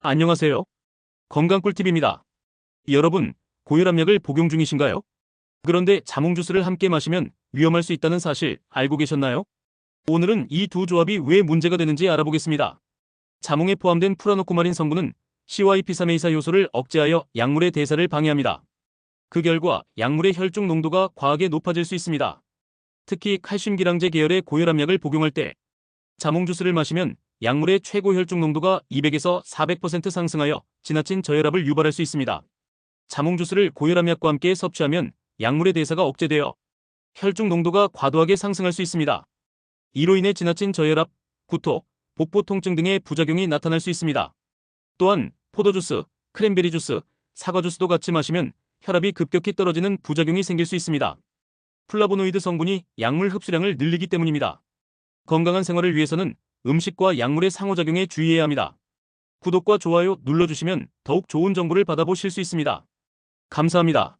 안녕하세요. 건강 꿀팁입니다. 여러분, 고혈압약을 복용 중이신가요? 그런데 자몽 주스를 함께 마시면 위험할 수 있다는 사실 알고 계셨나요? 오늘은 이 두 조합이 왜 문제가 되는지 알아보겠습니다. 자몽에 포함된 프라노코마린 성분은 CYP3A4 요소를 억제하여 약물의 대사를 방해합니다. 그 결과 약물의 혈중 농도가 과하게 높아질 수 있습니다. 특히 칼슘 기량제 계열의 고혈압약을 복용할 때 자몽 주스를 마시면 약물의 최고 혈중 농도가 200에서 400% 상승하여 지나친 저혈압을 유발할 수 있습니다. 자몽 주스를 고혈압약과 함께 섭취하면 약물의 대사가 억제되어 혈중 농도가 과도하게 상승할 수 있습니다. 이로 인해 지나친 저혈압, 구토, 복부 통증 등의 부작용이 나타날 수 있습니다. 또한 포도주스, 크랜베리 주스, 사과 주스도 같이 마시면 혈압이 급격히 떨어지는 부작용이 생길 수 있습니다. 플라보노이드 성분이 약물 흡수량을 늘리기 때문입니다. 건강한 생활을 위해서는 음식과 약물의 상호작용에 주의해야 합니다. 구독과 좋아요 눌러주시면 더욱 좋은 정보를 받아보실 수 있습니다. 감사합니다.